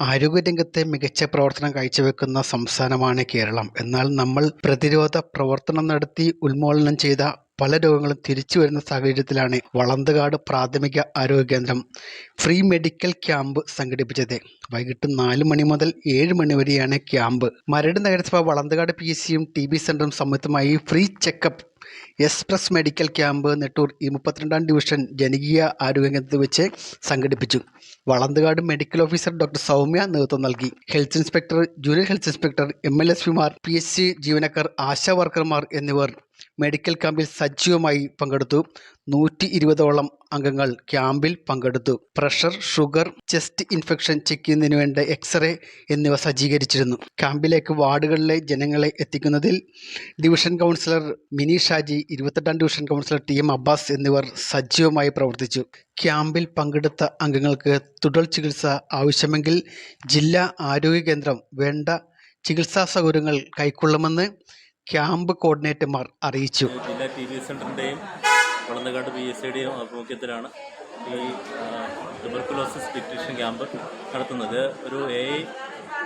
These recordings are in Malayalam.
ആരോഗ്യരംഗത്തെ മികച്ച പ്രവർത്തനം കാഴ്ചവെക്കുന്ന സംസ്ഥാനമാണ് കേരളം. എന്നാൽ നമ്മൾ പ്രതിരോധ പ്രവർത്തനം നടത്തി ഉന്മൂലനം ചെയ്ത പല രോഗങ്ങളും തിരിച്ചു വരുന്ന സാഹചര്യത്തിലാണ് വളന്തകാട് പ്രാഥമിക ആരോഗ്യ കേന്ദ്രം ഫ്രീ മെഡിക്കൽ ക്യാമ്പ് സംഘടിപ്പിച്ചത്. വൈകിട്ട് നാല് മണി മുതൽ ഏഴ് മണി വരെയാണ് ക്യാമ്പ്. മരട് നഗരസഭ വളന്തകാട് പി എസ് സിയും ടി ബി സെന്ററും സംയുക്തമായി free checkup express medical camp Nettoor ഈ മുപ്പത്തിരണ്ടാം ഡിവിഷൻ ജനകീയ ആരോഗ്യ കേന്ദ്രത്തിൽ വെച്ച് സംഘടിപ്പിച്ചു. Valanthukad medical officer doctor Soumya നേതൃത്വം നൽകി. Health inspector junior health inspector M L S പിമാർ പി എസ് സി ജീവനക്കാർ ആശാ വർക്കർമാർ എന്നിവർ മെഡിക്കൽ ക്യാമ്പിൽ സജീവമായി പങ്കെടുത്തു. നൂറ്റി ഇരുപതോളം അംഗങ്ങൾ ക്യാമ്പിൽ പങ്കെടുത്തു. Pressure sugar chest infection check ചെയ്യുന്നതിന് വേണ്ട എക്സ്റേ എന്നിവ സജ്ജീകരിച്ചിരുന്നു. ക്യാമ്പിലേക്ക് വാർഡുകളിലെ ജനങ്ങളെ എത്തിക്കുന്നതിൽ ഡിവിഷൻ കൗൺസിലർ മിനി ഷാജി ഇരുപത്തെട്ടാം division councillor T M Abbas എന്നിവർ സജീവമായി പ്രവർത്തിച്ചു. ക്യാമ്പിൽ പങ്കെടുത്ത അംഗങ്ങൾക്ക് തുടർ ചികിത്സ ആവശ്യമെങ്കിൽ ജില്ലാ ആരോഗ്യ കേന്ദ്രം വേണ്ട ചികിത്സാ സൗകര്യങ്ങൾ കൈക്കൊള്ളുമെന്ന് ക്യാമ്പ് കോർഡിനേറ്റർമാർ അറിയിച്ചു. ജില്ലാ ടി ബി സെന്ററിന്റെയും വളർന്നകാട് പി എസ് ആഭിമുഖ്യത്തിലാണ് ഈ ട്യൂബർക്കുലോസിസ് ഡിറ്റക്ഷൻ ക്യാമ്പ് നടത്തുന്നത്. ഒരു എ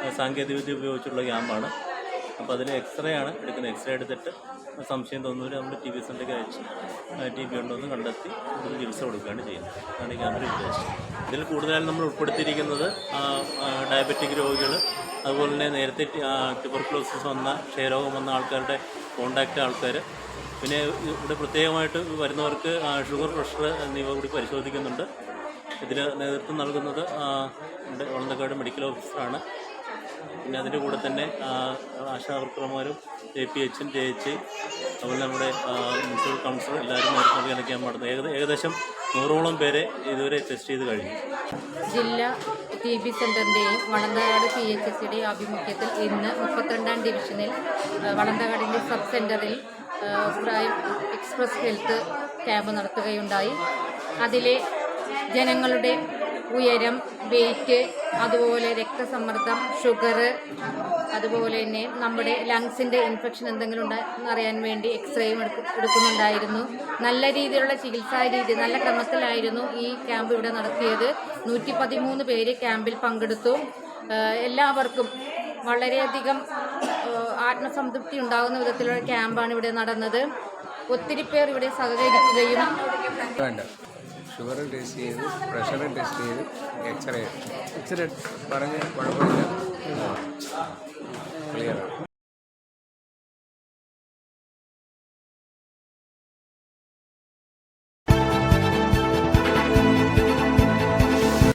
ഐ സാങ്കേതികവിദ്യ ഉപയോഗിച്ചുള്ള ക്യാമ്പാണ്. അപ്പോൾ അതിൽ എക്സ്റേ ആണ് എടുക്കുന്നത്. എക്സ്റേ എടുത്തിട്ട് സംശയം തോന്നുന്നവർ നമ്മൾ ടി ബി സെന്ററിലേക്ക് അയച്ച് ടി ബി ഉണ്ടോ എന്ന് കണ്ടെത്തി കൂടുതൽ ചികിത്സ കൊടുക്കുകയാണ് ചെയ്യുന്നത്. അതാണ് ക്യാമ്പിന്റെ ഉദ്ദേശം. ഇതിൽ കൂടുതലായും നമ്മൾ ഉൾപ്പെടുത്തിയിരിക്കുന്നത് ഡയബറ്റിക് രോഗികൾ അതുപോലെ തന്നെ നേരത്തെ ട്യൂബർക്കുലോസിസ് വന്ന ക്ഷയരോഗം വന്ന ആൾക്കാരുടെ കോണ്ടാക്റ്റ് ആൾക്കാർ പിന്നെ ഇവിടെ പ്രത്യേകമായിട്ട് വരുന്നവർക്ക് ഷുഗർ പ്രഷർ എന്നിവ കൂടി പരിശോധിക്കുന്നുണ്ട്. ഇതിൽ നേതൃത്വം നൽകുന്നത് നമ്മുടെ വളന്തക്കാട് മെഡിക്കൽ ഓഫീസറാണ് പിന്നെ അതിന്റെ കൂടെ തന്നെ ആ, ആശാ വർക്കർമാരും ജെ പി എച്ചും ജെ എച്ച് അതുപോലെ നമ്മുടെ മുനിസിപ്പൽ കൗൺസിലർ എല്ലാവരും നൽകി അനക്കാൻ പാടുന്നത് ഏകദ ഏകദേശം നൂറോളം പേരെ ഇതുവരെ ടെസ്റ്റ് ചെയ്ത് കഴിഞ്ഞു. ജില്ലാ ടി ബി സെന്ററിന്റെയും വളന്തകാട് പി എച്ച് സിയുടെയും ആഭിമുഖ്യത്തിൽ ഇന്ന് മുപ്പത്തിരണ്ടാം ഡിവിഷനിൽ വളന്തകാടിന്റെ സബ് സെന്ററിൽ ആ, എക്സ്പ്രസ് ഹെൽത്ത് ക്യാമ്പ് നടത്തുകയുണ്ടായി. അതിലെ ജനങ്ങളുടെ ഉയരം വെയിറ്റ് അതുപോലെ രക്തസമ്മർദ്ദം ഷുഗർ അതുപോലെ തന്നെ നമ്മുടെ ലങ്സിന്റെ ഇൻഫെക്ഷൻ എന്തെങ്കിലും ഉണ്ടെന്ന് അറിയാൻ വേണ്ടി എക്സ്റേയും എടുക്കു- എടുക്കുന്നുണ്ടായിരുന്നു. നല്ല രീതിയിലുള്ള ചികിത്സാ രീതി നല്ല ക്രമത്തിലായിരുന്നു ഈ ക്യാമ്പ് ഇവിടെ നടത്തിയത്. നൂറ്റി പതിമൂന്ന് പേര് ക്യാമ്പിൽ പങ്കെടുത്തു. എല്ലാവർക്കും വളരെയധികം ആത്മസംതൃപ്തി ഉണ്ടാകുന്ന വിധത്തിലുള്ള ക്യാമ്പാണ് ഇവിടെ നടന്നത്. ഒത്തിരി പേർ ഇവിടെ സഹകരിക്കുകയും ഷുഗർ ടെസ്റ്റ് ചെയ്ത് പ്രഷർ ടെസ്റ്റ് ചെയ്ത് എക്സ്റേ. എക്സ്റേ പറഞ്ഞ് കുഴപ്പമില്ല. ക്ലിയറാണ്